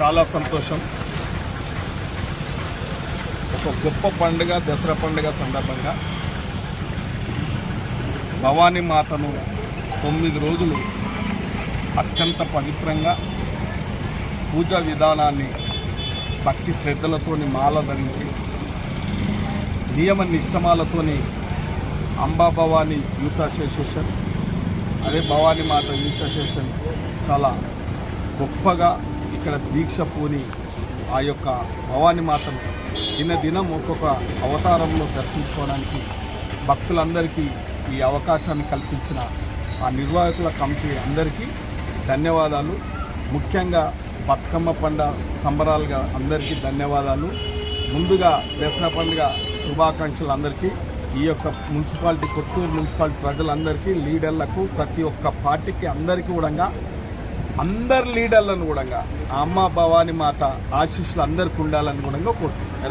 చాలా సంతోషం. ఒక గొప్ప పండుగ దసరా పండుగ సందర్భంగా భవానీ మాతను తొమ్మిది రోజులు అత్యంత పవిత్రంగా పూజా విధానాన్ని భక్తి శ్రద్ధలతోని మాల ధరించి నియమ నిష్టమాలతోని అంబా భవానీ యూత్ అసోసియేషన్ అదే భవానీ మాత యూత్ అసోసియేషన్ చాలా గొప్పగా ఇక్కడ దీక్ష పూని ఆ యొక్క భవాని మాతను దిన దినం ఒక్కొక్క అవతారంలో దర్శించుకోవడానికి భక్తులందరికీ ఈ అవకాశాన్ని కల్పించిన ఆ నిర్వాహకుల కమిటీ అందరికీ ధన్యవాదాలు. ముఖ్యంగా బతుకమ్మ పండుగ సంబరాలుగా అందరికీ ధన్యవాదాలు. ముందుగా దసర పండుగ శుభాకాంక్షలు అందరికీ. ఈ యొక్క మున్సిపాలిటీ కొత్తూరు మున్సిపాలిటీ ప్రజలందరికీ లీడర్లకు ప్రతి ఒక్క పార్టీకి అందరికీ కూడా అందరు లీడర్లను కూడా ఆ అమ్మ భవానీ మాత ఆశీస్సులు అందరికీ ఉండాలని కూడా కోరుతున్నాను